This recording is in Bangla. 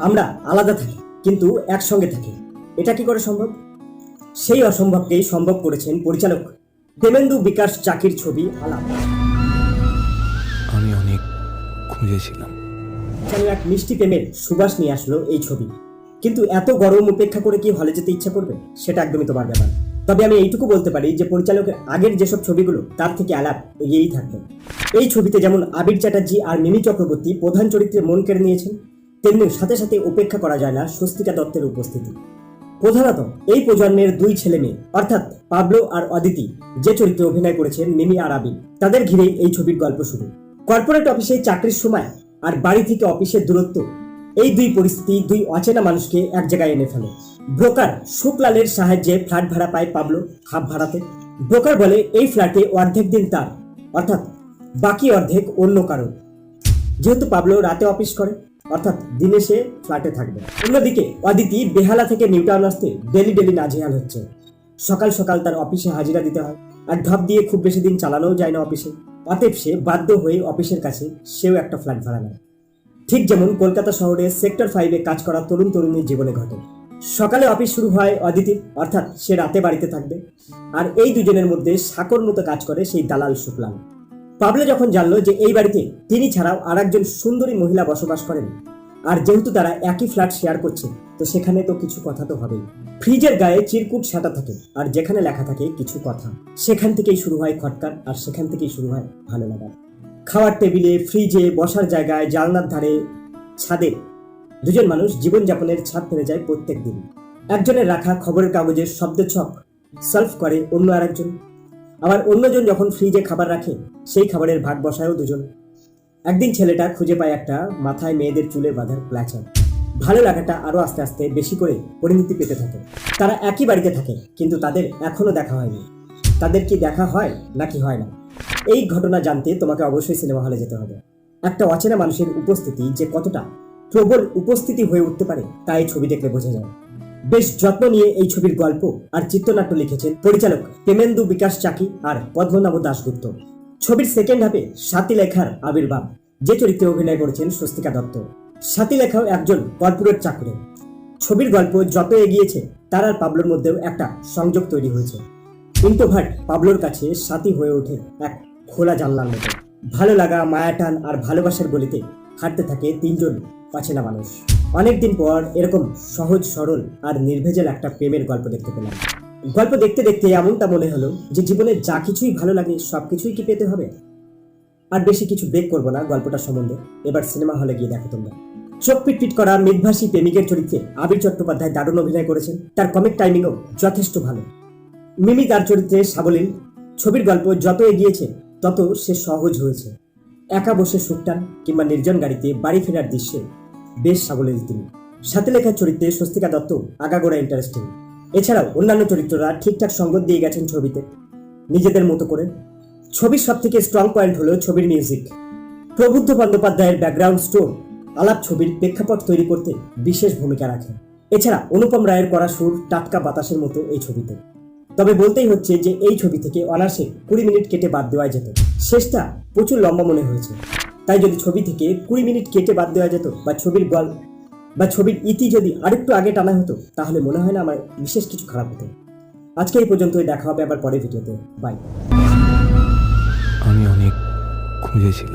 আমরা আলাদা থাকি কিন্তু একসঙ্গে থাকি। এটা কি করে সম্ভব? সেই অসম্ভবকেই সম্ভব করেছেন পরিচালক প্রেমেন্দু বিকাশ চাকির ছবি আলাপ। আমি অনেক খুঁজেছিলাম। যেন এক মিষ্টি প্রেমের সুবাস নিয়ে আসলো এই ছবি। কিন্তু এত গরম উপেক্ষা করে কি হলে যেতে ইচ্ছা করবে? সেটা একদমই তোমার ব্যাপার। তবে আমি এইটুকু বলতে পারি যে পরিচালকের আগের যেসব ছবিগুলো তার থেকে আলাপ এগিয়েই থাকবে। এই ছবিতে যেমন আবির চ্যাটার্জি আর মিমি চক্রবর্তী প্রধান চরিত্রে মন কেড়ে নিয়েছেন তেমনি সাথে সাথে উপেক্ষা করা যায় না স্বস্তিকা দত্তের উপস্থিতি। প্রধানত, এই প্রজন্মের দুই ছেলে মেয়ে, অর্থাৎ পাবলো আর অদিতি, যে চরিত্রে অভিনয় করেছেন মিমি আর আবির, তাদের ঘিরেই এই ছবির গল্প শুরু। কর্পোরেট অফিসে চাকরির সময় আর বাড়ি থেকে অফিসের দূরত্ব, এই দুই পরিস্থিতি, দুই অচেনা মানুষকে এক জায়গায় এনে ফেলে। ব্রোকার শুকলালের সাহায্যে ফ্ল্যাট ভাড়া পায় পাবলো হাফ ভাড়াতে। ব্রোকার বলে, এই ফ্ল্যাটে অর্ধেক দিন তার, অর্থাৎ বাকি অর্ধেক অন্য কারও যেহেতু পাবলো রাতে অফিস করে অর্থাৎ দিনে সে ফ্ল্যাটে থাকবে। অন্যদিকে অদিতি বেহালা থেকে নিউটাউন আসতে ডেলি ডেলি নাজেহাল হচ্ছে। সকাল সকাল তার অফিসে হাজিরা দিতে হয় আর ঢপ দিয়ে খুব বেশি দিন চালানোও যায় না অফিসে। অতএব সে বাধ্য হয়ে অফিসের কাছে সেও একটা ফ্ল্যাট ভাড়া নেয়। ঠিক যেমন কলকাতা শহরে সেক্টর ফাইভে কাজ করা তরুণ তরুণীর জীবনে ঘটে। সকালে অফিস শুরু হয় অদিতির অর্থাৎ সে রাতে বাড়িতে থাকবে। আর এই দুজনের মধ্যে সাকর মতো কাজ করে সেই দালাল শুক্লাম। পাবলো যখন জানলো যে এই বাড়িতে তিনি ছাড়াও আর একজন সুন্দরী মহিলা বসবাস করেন। আর যেহেতু তারা একই ফ্ল্যাট শেয়ার করছে, তো সেখানে তো কিছু কথা তো হবেই। ফ্রিজের গায়ে চিরকুট সাটা থাকে, আর যেখানে লেখা থাকে কিছু কথা। সেখান থেকেই শুরু হয় খটকার, আর সেখান থেকেই শুরু হয় ভালো লাগা খাওয়ার টেবিলে, ফ্রিজে, বসার জায়গায়, জানলার ধারে, ছাদে। দুজন মানুষ জীবনযাপনের ছাদ ফেলে যায় প্রত্যেক দিন একজনের রাখা খবরের কাগজের শব্দ ছক সলভ করে অন্য আরেকজন। আবার অন্যজন যখন ফ্রিজে খাবার রাখে, সেই খাবারের ভাগ বসায়ও দুজন। একদিন ছেলেটা খুঁজে পায় একটা মাথায় মেয়েদের চুলে বাঁধার প্ল্যাচার ভালো লাগাটা আরও আস্তে আস্তে বেশি করে পরিণতি পেতে থাকে। তারা একই বাড়িতে থাকে, কিন্তু তাদের এখনও দেখা হয়নি। তাদের কি দেখা হয় নাকি হয় না? এই ঘটনা জানতে তোমাকে অবশ্যই সিনেমা হলে যেতে হবে। একটা অচেনা মানুষের উপস্থিতি যে কতটা প্রবল উপস্থিতি হয়ে উঠতে পারে, তাই ছবি দেখলে বোঝা যায়। বেশ যত্ন নিয়ে এই ছবির গল্প আর চিত্রনাট্য লিখেছেন পরিচালক প্রেমেন্দু বিকাশ চাকি আর পদ্মনাভ দাশগুপ্ত। ছবির সেকেন্ড হাফে সাথী লেখার আবির্ভাব, যে চরিত্রে অভিনয় করেছেন স্বস্তিকা দত্ত। সাথী লেখাও একজন কর্পোরেট চাকরি। ছবির গল্প যত এগিয়েছে, তার আর পাবলোর মধ্যেও একটা সংযোগ তৈরি হয়েছে। ইন্টোভার্ট পাবলোর কাছে সাথী হয়ে ওঠে এক খোলা জানলার মতো। ভালো লাগা মায়াটান আর ভালোবাসার গলিতে হাঁটতে থাকে তিনজন অচেনা মানুষ। অনেকদিন পর এরকম সহজ, সরল আর নির্ভেজাল একটা প্রেমের গল্প দেখতে পেলাম। গল্প দেখতে দেখতে এমনটা মনে হলো যে জীবনে যা কিছুই ভালো লাগে, সব কিছুই কি পেতে হবে? আর বেশি কিছু ব্রেক করব না গল্পটা সম্বন্ধে। এবার সিনেমা হলে গিয়ে দেখো তোমরা। চোখ পিটপিট করা মেঘভাসী প্রেমিকের চরিত্রে আবির চট্টোপাধ্যায় দারুণ অভিনয় করেছেন। তার কমিক টাইমিংও যথেষ্ট ভালো। মিমি তার চরিত্রে সাবলীল। ছবির গল্প যত এগিয়েছে, তত সে সহজ হয়েছে। একা বসে সুকটান কিংবা নির্জন গাড়িতে বাড়ি ফেরার দৃশ্যে বেশ সাবলীল তিনি। সাথে লেখার চরিত্রে স্বস্তিকা দত্ত, আগাগোড়া ইন্টারেস্টিং এছাড়াও অন্যান্য চরিত্ররা ঠিকঠাক সঙ্গত দিয়ে গেছেন ছবিতে। নিজেদের মতো করে। ছবির সব থেকে স্ট্রং পয়েন্ট হলো ছবির মিউজিক প্রবুদ্ধ বন্দ্যোপাধ্যায়ের ব্যাকগ্রাউন্ড স্টোর আলাপ ছবির প্রেক্ষাপট তৈরি করতে বিশেষ ভূমিকা রাখে। এছাড়া অনুপম রায়ের করা সুর টাটকা বাতাসের মতো এই ছবিতে। তবে বলতেই হচ্ছে যে এই ছবি থেকে অনার্সে কুড়ি মিনিট কেটে বাদ দেওয়া যেত। শেষটা প্রচুর লম্বা মনে হয়েছে। তাই যদি ছবি থেকে কুড়ি মিনিট কেটে বাদ দেওয়া যেত বা ছবির গল্প বা ছবির ইতি যদি আরেকটু আগে টানা হতো, তাহলে মনে হয় না আমার বিশেষ কিছু খারাপ হতো। আজকে এই পর্যন্তই, দেখা হবে আবার পরের ভিডিওতে। বাই আমি অনেক খুঁজেছিলাম।